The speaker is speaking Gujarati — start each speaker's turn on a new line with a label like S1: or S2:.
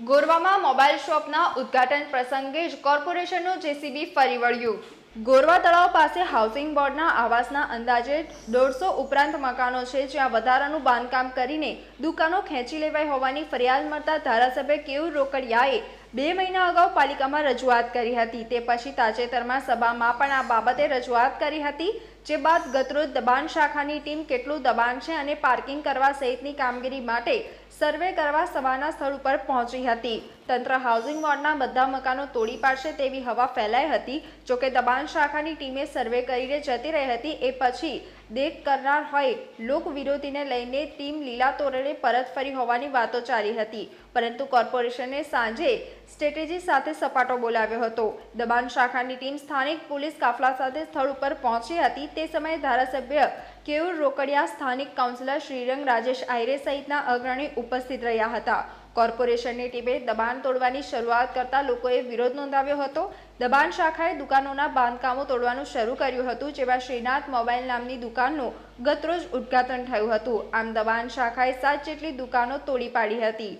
S1: ગોરવામાં મોબાઈલ શોપના ઉદ્ઘાટન પ્રસંગે જ કોર્પોરેશનનું જેસીબી ફરી વળ્યું. ગોરવા તળાવ પાસે હાઉસિંગ બોર્ડના આવાસના અંદાજે દોઢસો ઉપરાંત મકાનો છે જ્યાં વધારાનું બાંધકામ કરીને દુકાનો ખેંચી લેવાઈ હોવાની ફરિયાદ મળતા ધારાસભ્ય કેયુર રોકડિયાએ બે મહિના અગાઉ પાલિકામાં રજૂઆત કરી હતી. તે પછી તાજેતરમાં સભામાં પણ આ બાબતે રજૂઆત કરી હતી, જે બાદ ગતરોજ દબાણ શાખાની ટીમ કેટલું દબાણ છે અને પાર્કિંગ કરવા સહિતની કામગીરી માટે સર્વે કરવા સભાના સ્થળ ઉપર પહોંચી હતી. તંત્ર હાઉસિંગ બોર્ડના બધા મકાનો તોડી પાડશે તેવી હવા ફેલાઈ હતી. જોકે દબાણ શાખાની ટીમે સર્વે કરીને જતી રહી હતી, એ પછી દેખ કરનાર હોય, લોક વિરોધીને લઈને ટીમ લીલા તોરણે પરત ફરી હોવાની વાતો ચાલી હતી. પરંતુ કોર્પોરેશને સાંજે સ્ટ્રેટેજી સાથે સપાટો બોલાવ્યો હતો. દબાણ શાખાની ટીમ સ્થાનિક પોલીસ કાફલા સાથે સ્થળ ઉપર પહોંચી હતી. તે સમયે ધારાસભ્ય કેયુર રોકડિયા, સ્થાનિક કાઉન્સિલર શ્રીરંગ રાજેશ આયરે સહિતના અગ્રણી ઉપસ્થિત રહ્યા હતા. કોર્પોરેશનની ટીમે દબાણ તોડવાની શરૂઆત કરતા લોકોએ વિરોધ નોંધાવ્યો હતો. દબાણ શાખાએ દુકાનોના બાંધકામો તોડવાનું શરૂ કર્યું હતું, જેમાં શ્રીનાથ મોબાઈલ નામની દુકાનનું ગતરોજ ઉદ્ઘાટન થયું હતું. આમ દબાણ શાખાએ સાત જેટલી દુકાનો તોડી પાડી હતી.